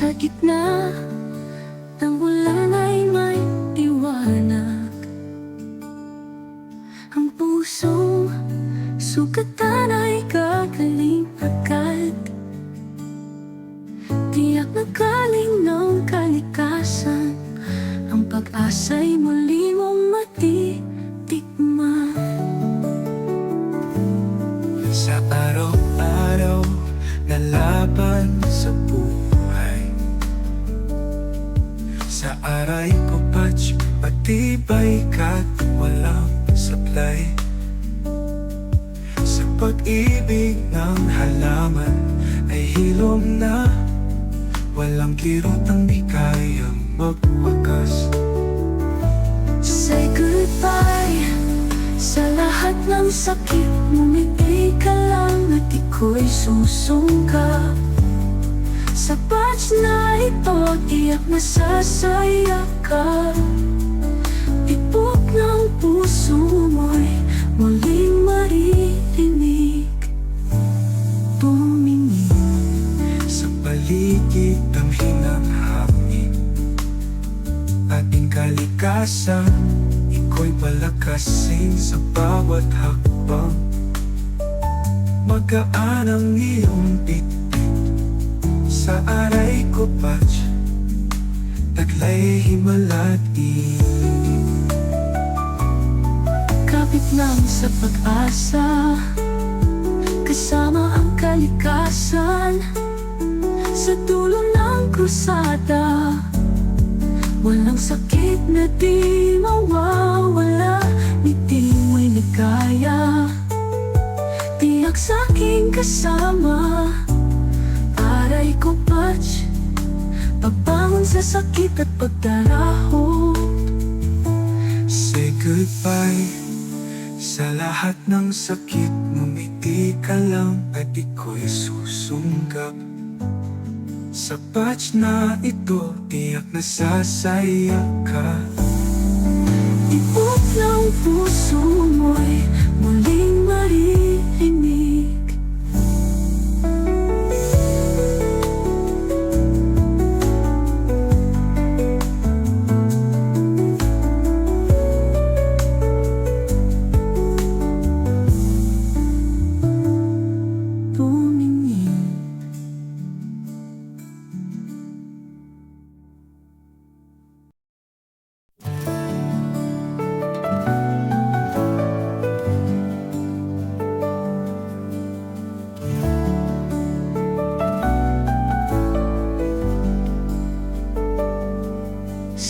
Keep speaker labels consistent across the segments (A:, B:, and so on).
A: Sa gitna ng ulan ay may liwanag Ang pusong sugatan ay gagaling agad. Tiyak na galing ng kalikasan Ang pag-asa'y muli mong matitikman.
B: Sa araw-araw na laban aray ko patch, patibay ka't walang sablay. Sa pag-ibig ng halaman ay hilom na. Walang kirot ang di kayang magwakas.
A: Say goodbye Sa lahat ng sakit Ngumiti ka lang at iko'y susungka Sa batch na ito Tiyak na sasaya ka. Tibok ng puso mo'y Muling maririnig. Tumingin
B: Sa paligid ang hinanghangin. Ating kalikasan Iko'y palakasin sa bawat hakbang. Magaan ang iyong titig Sa aray ko patch. Taglay himalat inig
A: Kapit lang sa pag-asa Kasama ang kalikasan. Sa dulo ng krusada Walang sakit na di mawawala. Ngiti mo'y nagkaya Tiyak sa aking kasama Aray ko patch Pabangon sa sakit at pagdaraho
B: Say goodbye Sa lahat ng sakit Ngumiti ka lang At iko'y susunggap. Sa batch na ito Tiyak na sasaya ka.
A: Ibog ng puso mo'y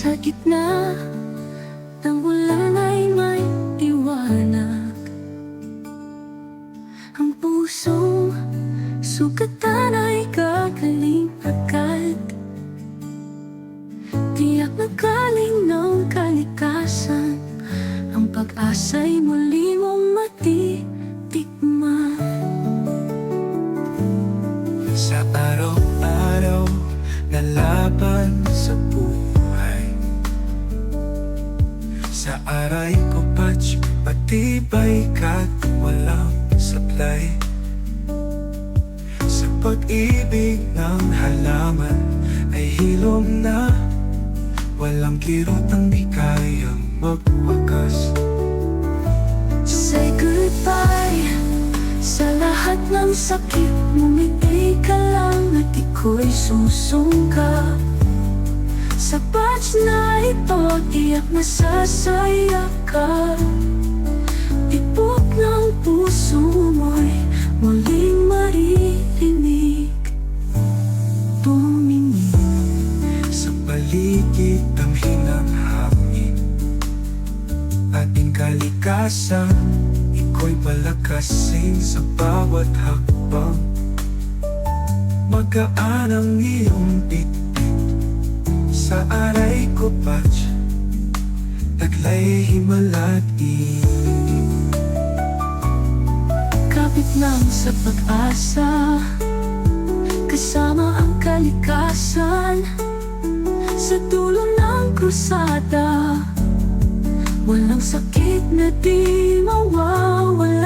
A: Sa gitna ng ulan ay may liwanag Ang pusong sugatan ay gagaling agad. Tiyak na galing ng kalikasan. Ang pag-asa'y muli mong matitikman.
B: Sa araw-araw na laban sa Sa aray ko patch Patibay ka't walang sablay. Sa pag-ibig ng halaman Ay hilom na. Walang kirot ang di kayang magwakas.
A: Say goodbye Sa lahat ng sakit Ngumiti ka lang at iko'y susungka Sa batch na ito Tiyak na sasaya ka. Tibok ng puso mo'y Muling maririnig. Tumingin
B: Sa paligid ang hinanghangin. Ating kalikasan Iko'y palakasin sa bawat hakbang. Magaan ang iyong titig Sa aray ko patch. Taglay himalat inig
A: Kapit lang sa pag-asa Kasama ang kalikasan. Sa dulo ng krusada Walang sakit na di mawawala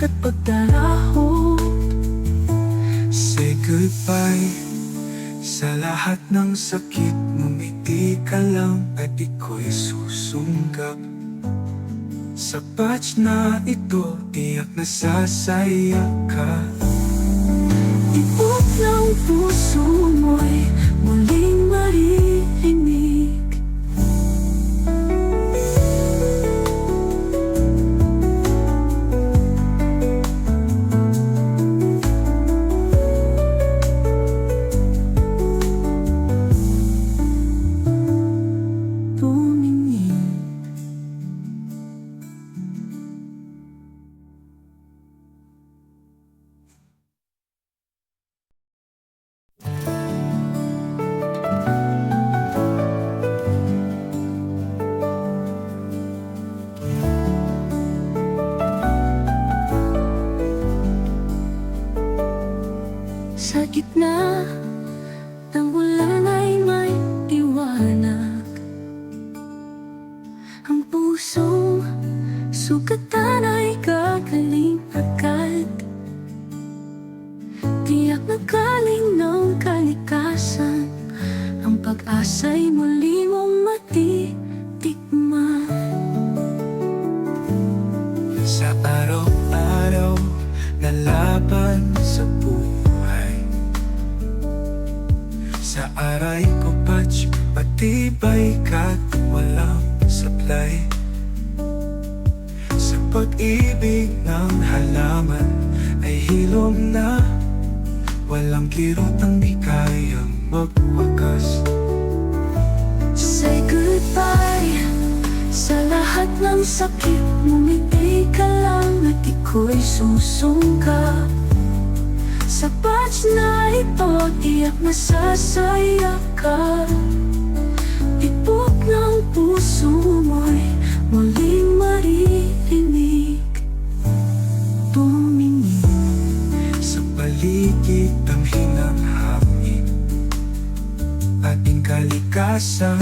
A: at pagdaraho
B: Say goodbye Sa lahat ng sakit. Ngumiti ka lang at iko'y susunggap. Sa batch na ito Tiyak na sasaya ka.
A: Tibok ng puso mo'y muling maririnig gitna ng ulan ay may liwanag Ang pusong sugatan ay gagaling agad. Tiyak na galing ng kalikasan Ang pag-asa'y muli mong matitikman.
B: Sa araw-araw na laban sa buhay aray ko patch Patibay ka at walang sablay. Sa pag-ibig ng halaman Ay hilom na. Walang kirot ang di kayang magwakas.
A: Say goodbye Sa lahat ng sakit Ngumiti ka lang at iko'y susungka Sa batch na ito Tiyak na sasaya ka. Tibok ng puso mo'y Muling maririnig. Tumingin
B: Sa paligid ang hinanghangin. Ating kalikasan